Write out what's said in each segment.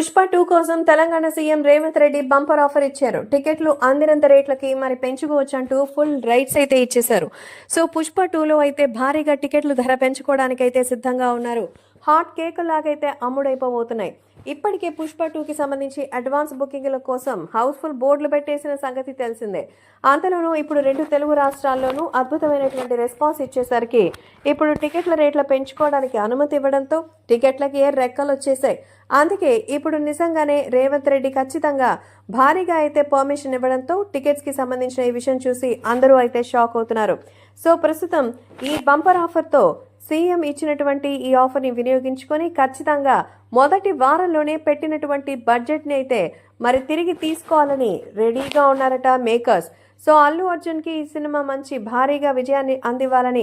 Pushpa two కోసం Telangana CM Revanth Reddy bumper offer ఇచ్చారు. టికెట్లు అందినంత రేట్లకి మరి పెంచుకోవచ్చు అంటూ ఫుల్ రైట్స్ అయితే ఇచ్చేశారు. సో పుష్ప టూలో అయితే భారీగా టికెట్లు ధర పెంచుకోవడానికి అయితే సిద్ధంగా ఉన్నారు. హాట్ కేక్ లాగైతే అమ్ముడైపోబోతున్నాయి. ఇప్పటికే పుష్ప టూకి సంబంధించి అడ్వాన్స్ బుకింగ్ల కోసం హౌస్ఫుల్ బోర్డులు పెట్టేసిన సంగతి తెలిసిందే. అంతలోనూ ఇప్పుడు రెండు తెలుగు రాష్ట్రాల్లోనూ అద్భుతమైనటువంటి రెస్పాన్స్ ఇచ్చేసరికి ఇప్పుడు టికెట్ల రేట్ల పెంచుకోవడానికి అనుమతి ఇవ్వడంతో టికెట్లకి ఏ రెక్కలు వచ్చేసాయి అందుకే ఇప్పుడు నిజంగానే రేవంత్ రెడ్డి ఖచ్చితంగా భారీగా అయితే పర్మిషన్ ఇవ్వడంతో టికెట్స్కి సంబంధించిన ఈ విషయం చూసి అందరూ అయితే షాక్ అవుతున్నారు. సో ప్రస్తుతం ఈ బంపర్ ఆఫర్తో సీఎం ఇచ్చినటువంటి ఈ ఆఫర్ని వినియోగించుకొని ఖచ్చితంగా మొదటి వారంలోనే పెట్టినటువంటి బడ్జెట్ని అయితే మరి తిరిగి తీసుకోవాలని రెడీగా ఉన్నారట మేకర్స్. సో అల్లు అర్జున్కి ఈ సినిమా మంచి భారీగా విజయాన్ని అందివ్వాలని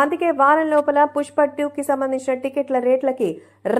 అందుకే వారం లోపల పుష్ప టూకి సంబంధించిన టికెట్ల రేట్లకి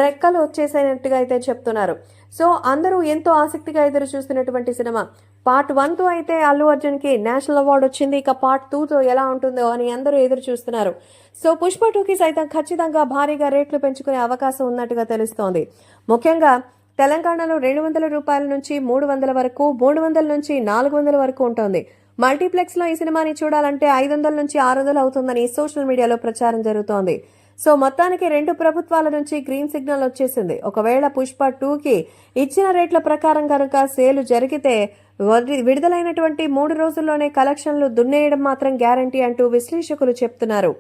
రెక్కలు వచ్చేసినట్టుగా అయితే చెప్తున్నారు. సో అందరూ ఎంతో ఆసక్తిగా ఎదురు చూస్తున్నటువంటి సినిమా. పార్ట్ వన్తో అయితే అల్లు అర్జున్కి నేషనల్ అవార్డు వచ్చింది. ఇక పార్ట్ టూతో ఎలా ఉంటుందో అని అందరూ ఎదురు చూస్తున్నారు. సో పుష్ప టూకి సైతం ఖచ్చితంగా భారీగా రేట్లు పెంచుకునే అవకాశం ఉన్నట్టుగా తెలుస్తోంది. ముఖ్యంగా తెలంగాణలో రెండు వందల రూపాయల నుంచి మూడు వందల వరకు మూడు వందల నుంచి నాలుగు వందల వరకు ఉంటుంది. మల్టీప్లెక్స్లో ఈ సినిమాని చూడాలంటే ఐదు వందల నుంచి ఆరు వందలు అవుతుందని సోషల్ మీడియాలో ప్రచారం జరుగుతోంది. సో మొత్తానికి రెండు ప్రభుత్వాల నుంచి గ్రీన్ సిగ్నల్ వచ్చేసింది. ఒకవేళ పుష్ప టూకి ఇచ్చిన రేట్ల ప్రకారం కనుక సేలు జరిగితే విడుదలైనటువంటి మూడు రోజుల్లోనే కలెక్షన్లు దున్నేయడం మాత్రం గ్యారంటీ అంటూ విశ్లేషకులు చెప్తున్నారు.